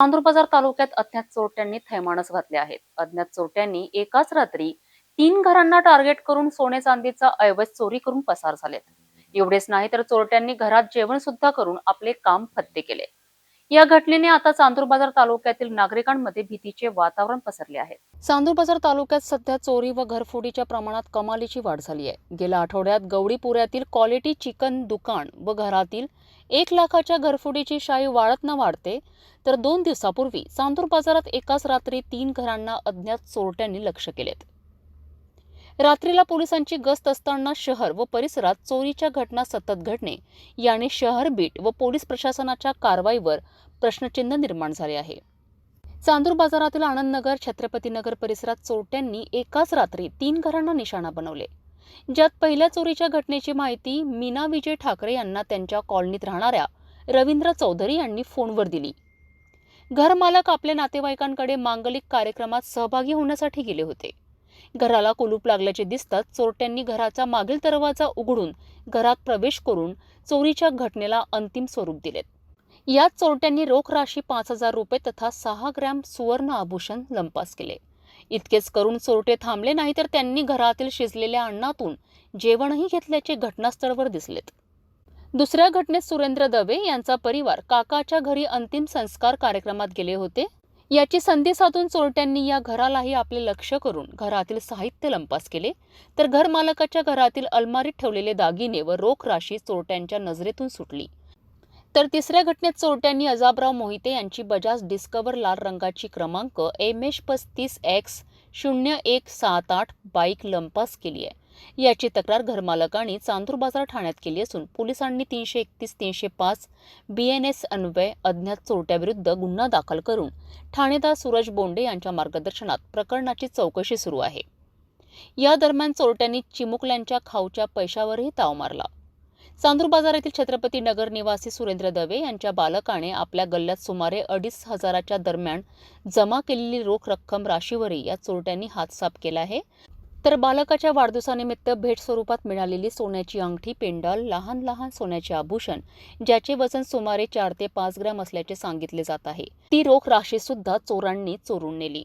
चांदूरबाजार तालुक्यात अज्ञात चोरट्यांनी थैमानस घातले आहेत. अज्ञात चोरट्यांनी एकाच रात्री तीन घरांना टार्गेट करून सोने चांदीचा ऐवज चोरी करून पसार झालेत. एवढेच नाही तर चोरट्यांनी घरात जेवण सुद्धा करून आपले काम फत्ते केले. या घटनेने आता चांदूर बाजार तालुक्यातील नागरिकांमध्ये भीतीचे वातावरण पसरले आहे. चांदूर बाजार तालुक्यात सध्या चोरी व घरफोडीच्या प्रमाणात कमालीची वाढ झाली आहे. गेल्या आठवड्यात गवडीपुऱ्यातील क्वालिटी चिकन दुकान व घरातील एक लाखाच्या घरफोडीची शाई वाढत न वाढते तर दोन दिवसापूर्वी चांदूर बाजारात एकाच रात्री तीन घरांना अज्ञात चोरट्यांनी लक्ष केलेत. रात्रीला पोलिसांची गस्त असताना शहर व परिसरात चोरीच्या घटना सतत घडणे याने शहर बीट व पोलीस प्रशासनाच्या कारवाईवर प्रश्नचिन्ह निर्माण झाले आहे. चांदूर बाजारातील आनंदनगर छत्रपतीनगर परिसरात चोरट्यांनी एकाच रात्री तीन घरांना निशाणा बनवले. ज्यात पहिल्या चोरीच्या घटनेची माहिती मीना विजय ठाकरे यांना त्यांच्या कॉलनीत राहणाऱ्या रवींद्र चौधरी यांनी फोनवर दिली. घरमालक आपल्या नातेवाईकांकडे मांगलिक कार्यक्रमात सहभागी होण्यासाठी गेले होते. घराला कुलूप लागल्याचे दिसताच चोरट्यांनी घराचा मागील दरवाजा उघडून घरात प्रवेश करून चोरीच्या घटनेला अंतिम स्वरूप दिलेत. यात चोरट्यांनी रोख राशी पाच हजार रुपये तथा सहा ग्रॅम सुवर्ण आभूषण लंपास केले. इतकेच करून चोरटे थांबले नाही तर त्यांनी घरातील शिजलेल्या अन्नातून जेवणही घेतल्याचे घटनास्थळावर दिसलेत. दुसऱ्या घटनेत सुरेंद्र दवे यांचा परिवार काकाच्या घरी अंतिम संस्कार कार्यक्रमात गेले होते. याची संधी साधून चोरट्यांनी या घरालाही आपले लक्ष करून घरातील साहित्य लंपास केले. तर घरमालकाच्या घरातील अलमारीत ठेवलेले दागिने व रोख राशी चोरट्यांच्या नजरेतून सुटली. तर तिसऱ्या घटनेत चोरट्यांनी अजाबराव मोहिते यांची बजाज डिस्कवर लाल रंगाची क्रमांक एम एच पस्तीस एक्स शून्य एक सात आठ बाईक लंपास केली आहे. याची तक्रार घरमालकांनी चांदूर बाजार ठाण्यात केली असून पोलिसांनी तीनशे एकतीस तीनशे पाच बी एन एस अन्वय अज्ञात चोरट्याविरुद्ध गुन्हा दाखल करून ठाणेदार सूरज बोंडे यांच्या मार्गदर्शनात प्रकरणाची चौकशी सुरू आहे. या दरम्यान चोरट्यांनी चिमुकल्यांच्या खाऊच्या पैशावरही ताव मारला. चांदूर बाजार येथील छत्रपती नगर निवासी सुरेंद्र दवे यांच्या बालकाने आपल्या गल्ल्यात सुमारे अडीच हजाराच्या दरम्यान जमा केलेली रोख रक्कम राशीवरही या चोरट्यांनी हातसाफ केला आहे. तर बालकाच्या वाढदिवसानिमित्त भेट स्वरूपात मिळालेली सोन्याची अंगठी पेंडॉल लहान लहान सोन्याचे आभूषण ज्याचे वजन सुमारे चार ते पाच ग्रॅम असल्याचे सांगितले जात आहे. ती रोख राशी सुद्धा चोरांनी चोरून नेली.